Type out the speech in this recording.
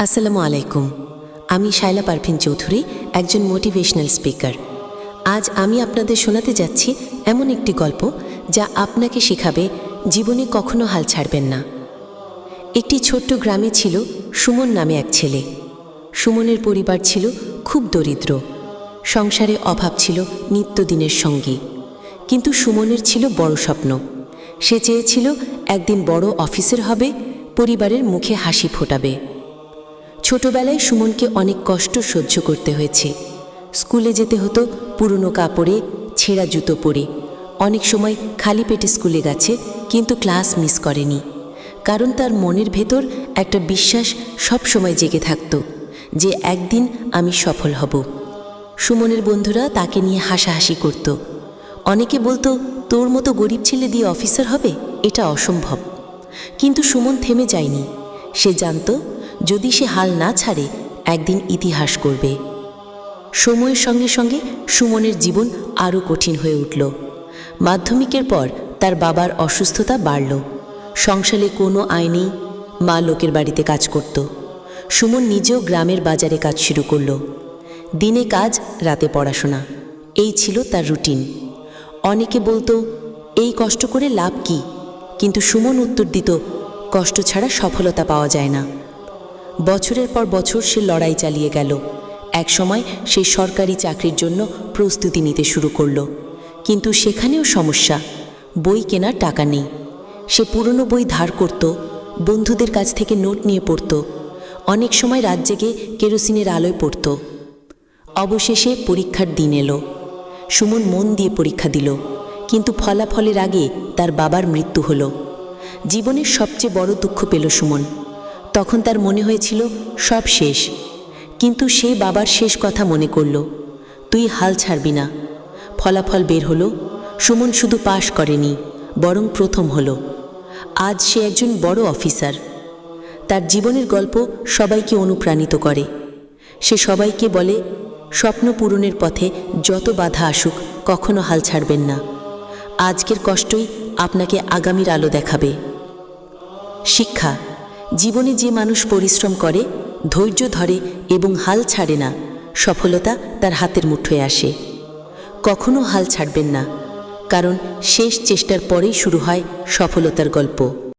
আসসালামু আলাইকুম। আমি শাইলা পারভিন চৌধুরী, একজন মোটিভেশনাল স্পিকার। আজ আমি আপনাদের শোনাতে যাচ্ছি এমন একটি গল্প যা আপনাকে শেখাবে জীবনে কখনো হাল ছাড়বেন না। একটি ছোট্ট গ্রামে ছিল সুমন নামে এক ছেলে। সুমনের পরিবার ছিল খুব দরিদ্র। সংসারে অভাব ছিল নিত্যদিনের সঙ্গী। কিন্তু সুমনের ছিল বড় স্বপ্ন। সে চেয়েছিল একদিন বড় অফিসের হবে, পরিবারের মুখে হাসি ফোটাবে। ছোটবেলায় সুমনকে অনেক কষ্ট সহ্য করতে হয়েছে। স্কুলে যেতে হতো পুরনো কাপড়ে, ছেঁড়া জুতো পরে। অনেক সময় খালি পেটে স্কুলে গেছে, কিন্তু ক্লাস মিস করেনি। কারণ তার মনের ভেতর একটা বিশ্বাস সব সময় জেগে থাকত যে একদিন আমি সফল হব। সুমনের বন্ধুরা তাকে নিয়ে হাসাহাসি করত। অনেকে বলতো, তোর মতো গরিব ছেলে দিয়ে অফিসার হবে? এটা অসম্ভব। কিন্তু সুমন থেমে যায়নি। সে জানত যদি সে হাল না ছাড়ে, একদিন ইতিহাস করবে। সময়ের সঙ্গে সঙ্গে সুমনের জীবন আরও কঠিন হয়ে উঠল। মাধ্যমিকের পর তার বাবার অসুস্থতা বাড়ল। সংসারে কোনো আয় মা লোকের বাড়িতে কাজ করত। সুমন নিজেও গ্রামের বাজারে কাজ শুরু করল। দিনে কাজ, রাতে পড়াশোনা, এই ছিল তার রুটিন। অনেকে বলতো, এই কষ্ট করে লাভ কি? কিন্তু সুমন উত্তর দিত, কষ্ট ছাড়া সফলতা পাওয়া যায় না। বছরের পর বছর সে লড়াই চালিয়ে গেল। একসময় সে সরকারি চাকরির জন্য প্রস্তুতি নিতে শুরু করল। কিন্তু সেখানেও সমস্যা, বই কেনার টাকা নেই। সে পুরনো বই ধার করত, বন্ধুদের কাছ থেকে নোট নিয়ে পড়ত, অনেক সময় রাত জেগে কেরোসিনের আলোয় পড়ত। অবশেষে পরীক্ষার দিন এলো। সুমন মন দিয়ে পরীক্ষা দিল, কিন্তু ফলাফলের আগে তার বাবার মৃত্যু হলো। জীবনের সবচেয়ে বড় দুঃখ পেল সুমন। তখন তার মনে হয়েছিল, সব শেষ। কিন্তু সে বাবার শেষ কথা মনে করল, তুই হাল ছাড়বি না। ফলাফল বের হলো, সুমন শুধু পাশ করেনি, বরং প্রথম হলো। আজ সে একজন বড় অফিসার। তার জীবনের গল্প সবাইকে অনুপ্রাণিত করে। সে সবাইকে বলে, স্বপ্ন পূরণের পথে যত বাধা আসুক, কখনো হাল ছাড়বেন না। আজকের কষ্টই আপনাকে আগামীর আলো দেখাবে। শিক্ষা জীবনে যে মানুষ পরিশ্রম করে, ধৈর্য ধরে এবং হাল ছাড়ে না, সফলতা তার হাতের মুঠোয় আসে। কখনো হাল ছাড়বেন না, কারণ শেষ চেষ্টার পরেই শুরু হয় সফলতার গল্প।